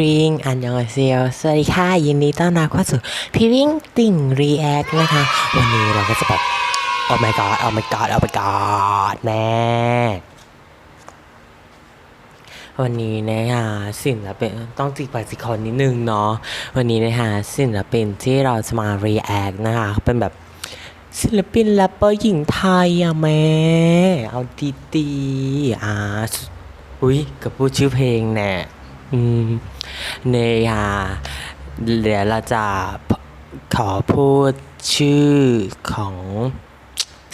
ริงอันยองเซียวสวัสดีค่ะ ยินดีต้อนรับเข้าสู่พี่วิ่งติ่งรีแอคนะคะ วันนี้เราก็จะแบบ oh my god oh my god oh my god แม่วันนี้นะคะศิลปินต้องจิกปากจิกคอนนิดนึงเนาะวันนี้นะคะศิลปินที่เราจะมา react นะคะ เป็นแบบ ศิลปินแรปเปอร์หญิงไทยอะแม่เอาดีๆอ่าอุ้ยกับพูดชื่อเพลงแน่อืมเนี่ยเดี๋ยวเราจะขอพูดชื่อของ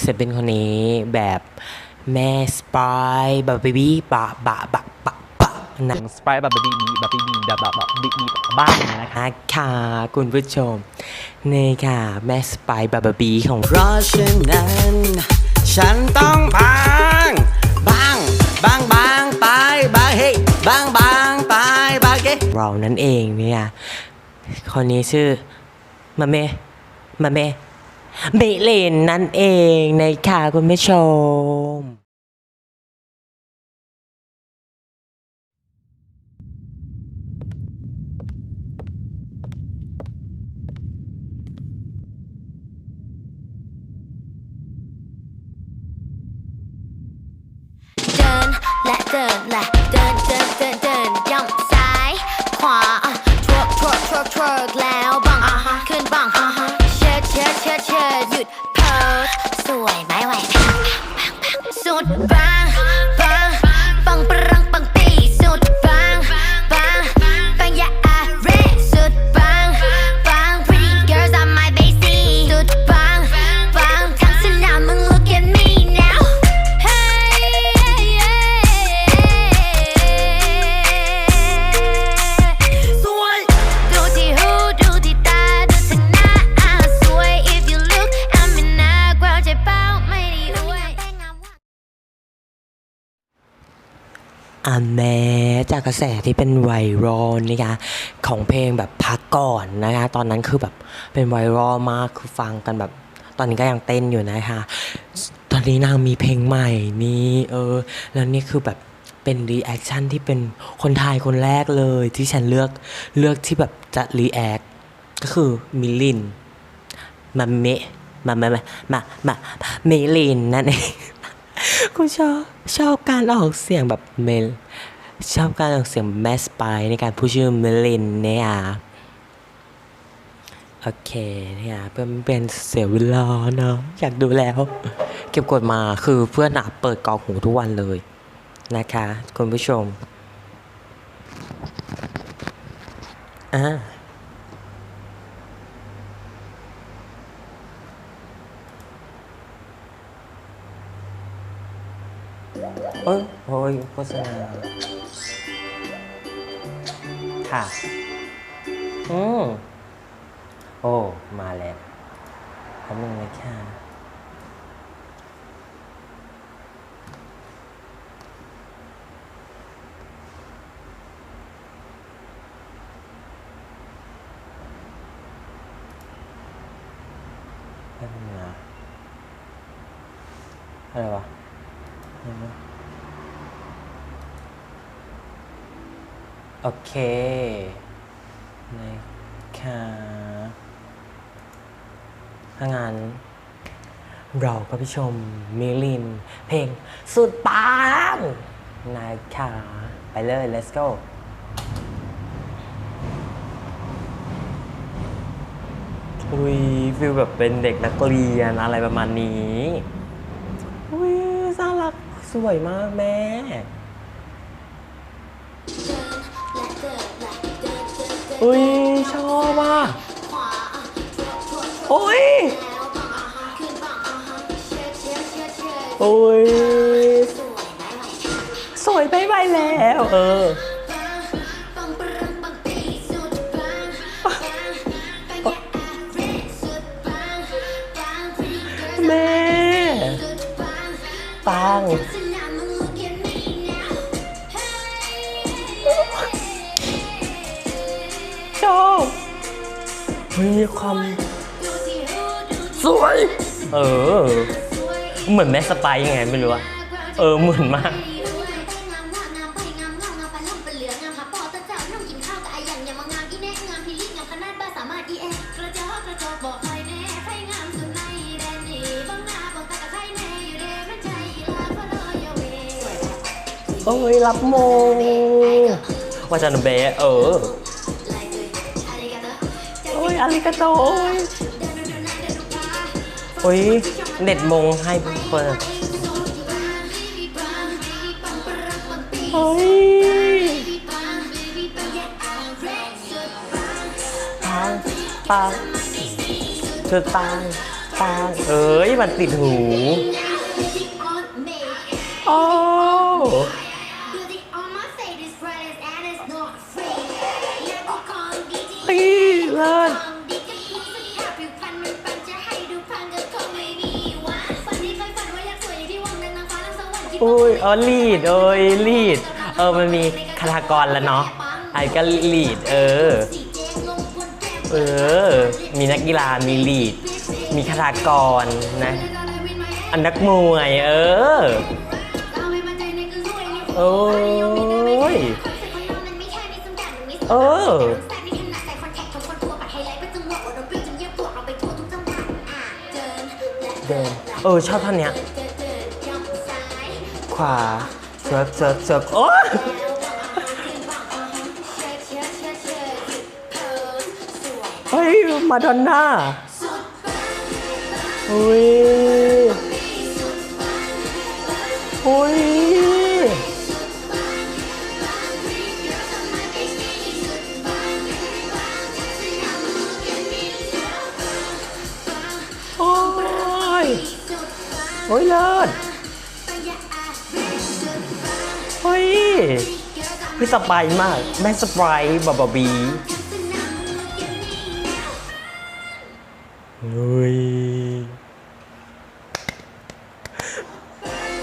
ศิลปินคนนี้แบบแม่สปายบาร์บี้บะบะบะบะ บะนสไปร์แบบบีบีแบบบีบีแบบแบบแบบบีบีบ้านนะคะค่ะคุณผู้ชม นี่ค่ะแม่สไปายบาร์บี้ของเพราะฉะนั้น ฉันต้องบางบางบางบางไปบางเฮ้ยบางบางไปบางเฮ้เรานั่นเองเนี่ยคนนี้ชื่อมาเมมาเมเมเลนนั่นเองในค่ะคุณผู้ชม เดินและเดินและเดินเดินเดินเดินย่ำซ้ายขวาอะทวกทวกทวกทวกแล้วบังอะฮะขึ้นบังอะฮะเชิดเชิดเชิดเชิดหยุดโพสสวยไหมไหวแพงแพงแพงแพงสุดบัง แม้จากกระแสที่เป็นไวรัลนะคะของเพลงแบบพักก่อนนะคะ ตอนนั้นคือแบบเป็นไวรัลมากคือฟังกันแบบตอนนี้ก็ยังเต้นอยู่นะคะ ตอนนี้นางมีเพลงใหม่นี่เออ แล้วนี่คือแบบเป็นรีแอคชั่นที่เป็นคนไทยคนแรกเลยที่ฉันเลือกเลือกที่แบบจะรีแอคก็คือมิลลินมาเมะมามามามามาเมลินนั่นเองกูชอบชอบการออกเสียงแบบเมล ชอบการออกเสียงแมสไปในการพูดชื่อเมลินเนี่ยโอเคเนี่ยเพื่อไม่เป็นเสียเวลาเนาะอยากดูแล้ว เก็บกดมาคือเพื่อนอะเปิดกองหูทุกวันเลยนะคะ คุณผู้ชมอ่าเอ้ยโอ้ยโฆษณา ค่ะ อืมโอ้ มาแล้วแป๊บนึงนะค่ะแป๊บนึงนะอะไรวะ โอเคนะคะถ้างั้นเราก็ไปชมมิลิน เพลงสุดปังนะคะไปเลย let's go อุ้ยฟิลแบบเป็นเด็กนักเรียนอะไรประมาณนี้ อุ้ยน่ารักสวยมากแม่ อุ้ยชอบอะโอ้ยโอ้ยสวยไปไปแล้วเออแม่ปัง มันมีความสวย เออ เหมือนแม่สไปร์ยังไงไม่รู้อะเออ เหมือนมากโอ้ยรับโมงว่าจันเบะเออโอาริกาโตโอ้ยโอ้ยเน็ตมงให้เปิดโอ้ยปังปังเธอปังปังเอ้ย มันติดหู โอ้ ยเลิศโอ้ยเออลีดเอ้ยลีด เออ มันมีคาถากรแล้วเนาะไอ้ก็ลีด เออ เออ มีนักกีฬา มีลีด มีคาถากรนะ อันนักมวย เออ โอ้ย เออ เดิน เออ ชอบท่อนเนี้ย ขวาเซิร์ฟเซิร์ฟเซิร์ฟโอ้ยเฮ้ย มาดอนน่าอุ้ยอุ้ย โอ้ยเลิศเฮ้ยพี่สไปร์มาก แม่สไปร์บาบาบีเฮ้ย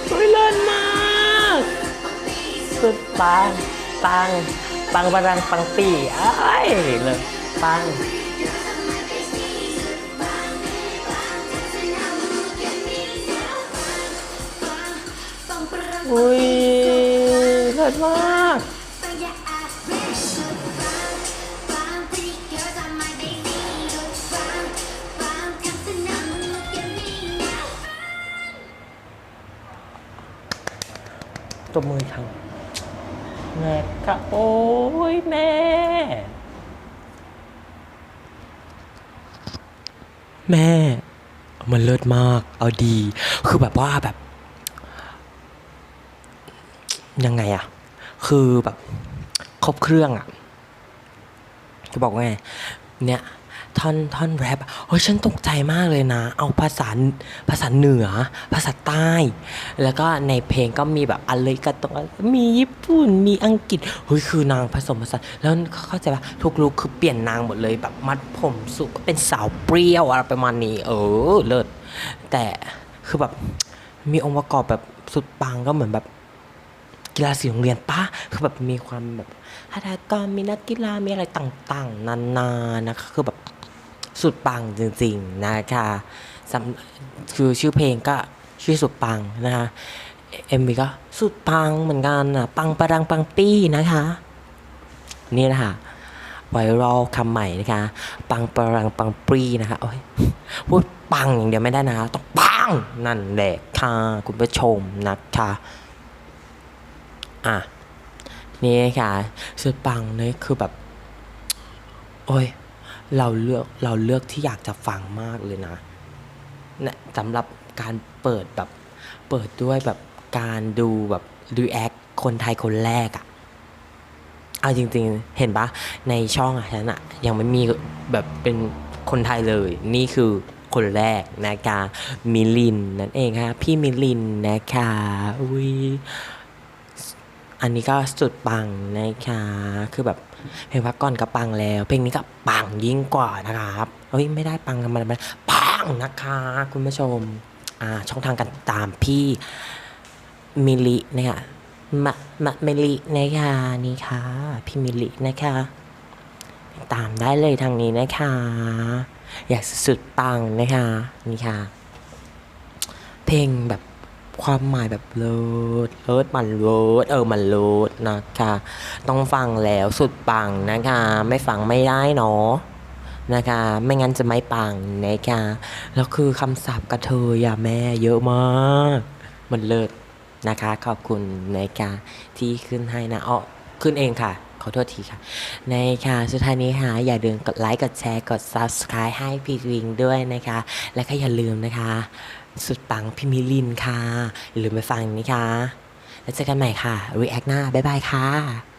เฮ้ยเลิศมากสุดปังปังปังบารังปังปีไอ้ายเลยปัง อุ้ยเลิศมากตบมือทางแม่กะโอ้ยแม่แม่ มันเลิศมาก เอาดี คือแบบว่าแบบ ยังไงอะคือแบบครบเครื่องอะจะบอกว่าไง เนี่ยท่อนท่อนแรปอะโอ้ยฉันตกใจมากเลยนะ เอาภาษาภาษาเหนือ ภาษาใต้ แล้วก็ในเพลงก็มีแบบอะไรกันตรงมีญี่ปุ่น มีอังกฤษ เฮ้ยคือนางผสมผสาน แล้วเข้าใจปะทุกลุกคือเปลี่ยนนางหมดเลยแบบมัดผมสุกเป็นสาวเปรี้ยวอะไรประมาณนี้ เออ เลิศ แต่คือแบบมีองค์ประกอบแบบสุดปังก็เหมือนแบบ กีฬาสีโรงเรียนปะคือแบบมีความแบบฮัตกรมีนักกีฬามีอะไรต่างๆ นานานะคะคือแบบสุดปังจริงๆนะคะคือชื่อเพลงก็ชื่อสุดปังนะคะเอ็มวีก็สุดปังเหมือนกันอะปังประดังปังปี้นะคะ นี่นะคะไวรัลคำใหม่นะคะ ปังประดังปังปรีนะคะโอ้ยพูดปังอย่างเดียวไม่ได้นะ ต้องปังนั่นแหละค่ะ คุณผู้ชมนะคะ อะ นี่ค่ะสุดปังเนี่ยคือแบบ โอ้ย เราเลือกเราเลือกที่อยากจะฟังมากเลยนะเนี่ยสำหรับการเปิดแบบ เปิดด้วยแบบการดูแบบรีแอคคนไทยคนแรกอะเอาจริงๆ เห็นปะในช่องอะฉันอะยังไม่มีแบบเป็นคนไทยเลย นี่คือคนแรกนะคะมิลินนั่นเองค่ะพี่มิลินนะคะอุ้ย อันนี้ก็สุดปังนะคะ คือแบบเพลงพักก่อนก็ปังแล้ว เพลงนี้ก็ปังยิ่งกว่านะครับเฮ้ยไม่ได้ปังกันมามันปังนะคะ คุณผู้ชม อ่า ช่องทางการตามพี่มิลินะคะมะมะมิลินะคะนี่ค่ะ พี่มิลินะคะ ตามได้เลยทางนี้นะคะ อยากสุดปังนะคะ นี่ค่ะ เพลงแบบ ความหมายแบบเลิศเลิศมันเลิศเออมันเลิศนะคะ ต้องฟังแล้วสุดปังนะคะ ไม่ฟังไม่ได้เนาะนะคะ ไม่งั้นจะไม่ปังนะคะแล้วคือคำศัพท์กระเทยอะแม่เยอะมากมันเลิศนะคะ ขอบคุณนะคะที่ขึ้นให้นะอ้อขึ้นเองค่ะ ขอโทษทีค่ะ ในค่ะ สุดท้ายนี้ค่ะ อย่าลืมกดไลค์ กดแชร์ กด subscribe ให้พี่วิงด้วยนะคะ และก็อย่าลืมนะคะ สุดปังพี่มิลินค่ะ อย่าลืมไปฟังนะคะ แล้วเจอกันใหม่ค่ะ react หน้า บ๊ายบายค่ะ